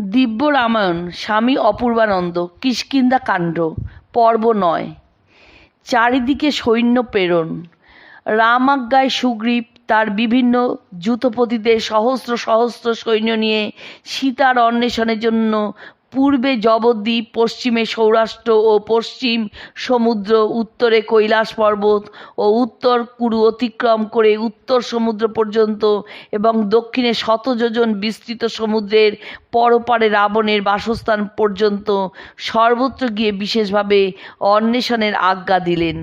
দিব্য রামায়ণ, স্বামী অপূর্বানন্দ কিষ্কিন্দা কাণ্ড, পর্ব নয়। চারিদিকে সৈন্য প্রেরণ। রামাজ্ঞায় সুগ্রীব তার বিভিন্ন যূথপতিদের সহস্র সহস্র সৈন্য নিয়ে সীতার অন্বেষণের জন্য পূর্বে জবদ্বীপ পশ্চিমে সৌরাষ্ট্র ও পশ্চিম সমুদ্র, উত্তরে কৈলাস পর্বত ও উত্তর কুরু অতিক্রম করে উত্তর সমুদ্র পর্যন্ত এবং দক্ষিণে শতযোজন বিস্তৃত সমুদ্রের পরপারে রাবণের বাসস্থান পর্যন্ত সর্বত্র গিয়ে বিশেষভাবে অন্বেষণের আজ্ঞা দিলেন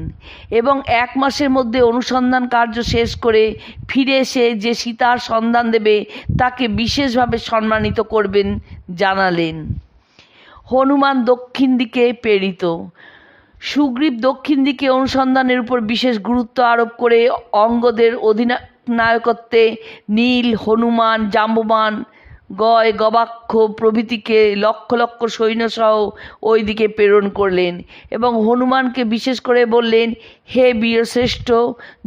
এবং এক মাসের মধ্যে অনুসন্ধান কার্য শেষ করে ফিরে এসে যে সীতার সন্ধান দেবে তাকে বিশেষভাবে সম্মানিত করবেন জানালেন। হনুমান দক্ষিণ দিকে প্রেরিত। সুগ্রীব দক্ষিণ দিকে অনুসন্ধানের উপর বিশেষ গুরুত্ব আরোপ করে অঙ্গদের অধিনায়কত্বে নীল, হনুমান জাম্বমান গয় গবাক্ষ প্রভৃতিকে লক্ষ লক্ষ সৈন্যসহ ওই দিকে প্রেরণ করলেন এবং হনুমানকে বিশেষ করে বললেন, হে বীরশ্রেষ্ঠ,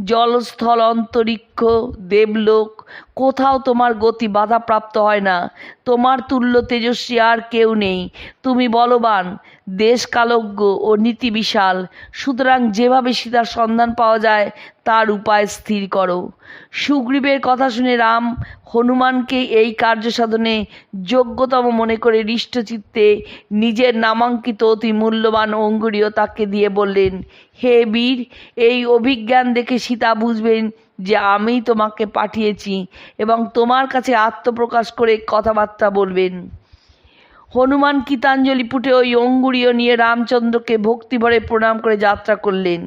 জলস্থল অন্তরিক্ষ, দেবলোক, কোথাও তোমার গতি বাধাপ্রাপ্ত হয় না। তোমার তুল্য তেজস্বী আর কেউ নেই। তুমি বলবান দেশ কালজ্ঞ ও নীতি বিশাল সুতরাং যেভাবে সীতার সন্ধান পাওয়া যায়, তার উপায় স্থির করো। সুগ্রীবের কথা শুনে রাম হনুমানকে এই কার্য সাধনে যোগ্যতম মনে করে হৃষ্টচিত্তে নিজের নামাঙ্কিত অতি মূল্যবান অঙ্গুরীয় তাকে দিয়ে বললেন, হে বীর, এই অভিজ্ঞান দেখে সীতা বুঝবেন যে আমি তোমাকে পাঠিয়েছি এবং তোমার কাছে আত্মপ্রকাশ করে কথাবার্তা বলবেন। হনুমান গীতাঞ্জলি পুটে ওই অঙ্গুরীয় নিয়ে রামচন্দ্রকে ভক্তিভরে প্রণাম করে যাত্রা করলেন।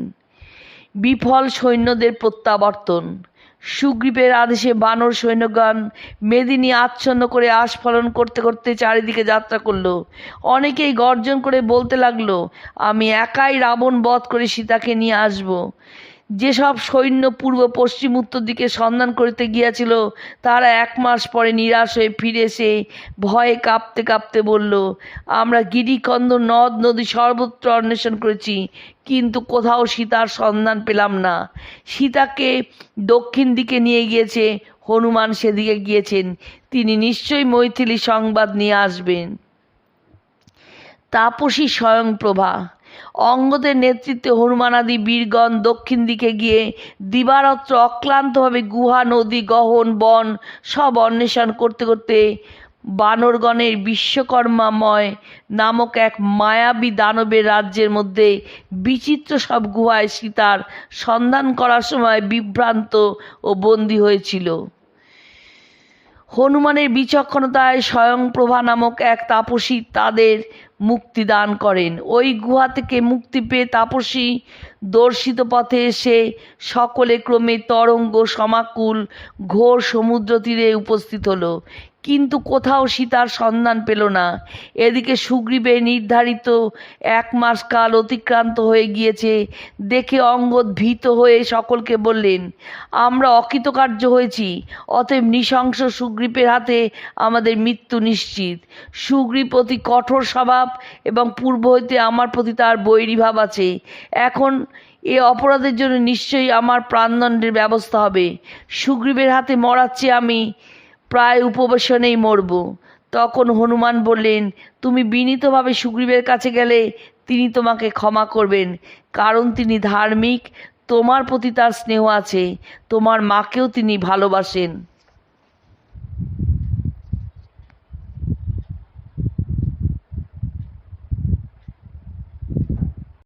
বিফল সৈন্যদের প্রত্যাবর্তন। সুগ্রীবের আদেশে বানর সৈন্যগণ মেদিনী আচ্ছন্ন করে আস্ফলন করতে করতে চারিদিকে যাত্রা করল। অনেকেই গর্জন করে বলতে লাগল, আমি একাই রাবণ বধ করে সীতাকে নিয়ে আসব। যেসব সৈন্য পূর্ব, পশ্চিম, উত্তর দিকে সন্ধান করতে গিয়াছিল, তারা এক মাস পরে নিরাশ হয়ে ফিরে এসে ভয়ে কাঁপতে কাঁপতে বলল, আমরা গিরিকন্দ নদ নদী সর্বত্র অন্বেষণ করেছি, কিন্তু কোথাও সীতার সন্ধান পেলাম না। সীতাকে দক্ষিণ দিকে নিয়ে গিয়েছে, হনুমান সেদিকে গিয়েছেন, তিনি নিশ্চয়ই মৈথিলী সংবাদ নিয়ে আসবেন। তাপসী স্বয়ংপ্রভা অঙ্গদের নেতৃত্বে হনুমানাদি বীরগণ দক্ষিণ দিকে গিয়ে দিবারাত্র অক্লান্তভাবে গুহা, নদী, গহন, বন সব অন্বেষণ করতে করতে বানরগণের বিশ্বকর্মাময় নামক এক মায়াবী দানবের রাজ্যের মধ্যে বিচিত্র সব গুহায় সীতার সন্ধান করার সময় বিভ্রান্ত ও বন্দী হয়েছিল। হনুমানের বিচক্ষণতায় স্বয়ংপ্রভা নামক এক তাপসী তাদের মুক্তি দান করেন। ওই গুহা থেকে মুক্তি পেয়ে তাপসী দর্শিত পথে এসে সকলে ক্রমে তরঙ্গ, সমাকুল, ঘোর সমুদ্র তীরে উপস্থিত হলো। কিন্তু কোথাও সীতার সন্ধান পেল না। এদিকে সুগ্রীবের নির্ধারিত এক মাস কাল অতিক্রান্ত হয়ে গিয়েছে। দেখে অঙ্গদ ভীত হয়ে সকলকে বললেন, আমরা অকৃতকার্য হয়েছি, অতএব নৃশংস সুগ্রীবের হাতে আমাদের মৃত্যু নিশ্চিত। সুগ্রীব অতি কঠোর স্বভাব এবং পূর্ব হইতে আমার প্রতি তার বৈরীভাব আছে। এখন এ অপরাধের জন্য নিশ্চয়ই আমার প্রাণদণ্ডের ব্যবস্থা হবে। সুগ্রীবের হাতে মরাচ্ছে আমি। প্রায় উপবেশনেই মরব। তখন হনুমান বললেন, তুমি বিনীতভাবে সুগ্রীবের কাছে গেলে তিনি তোমাকে ক্ষমা করবেন, কারণ তিনি ধার্মিক, তোমার প্রতি তার স্নেহ আছে, তোমার মাকেও তিনি ভালোবাসেন।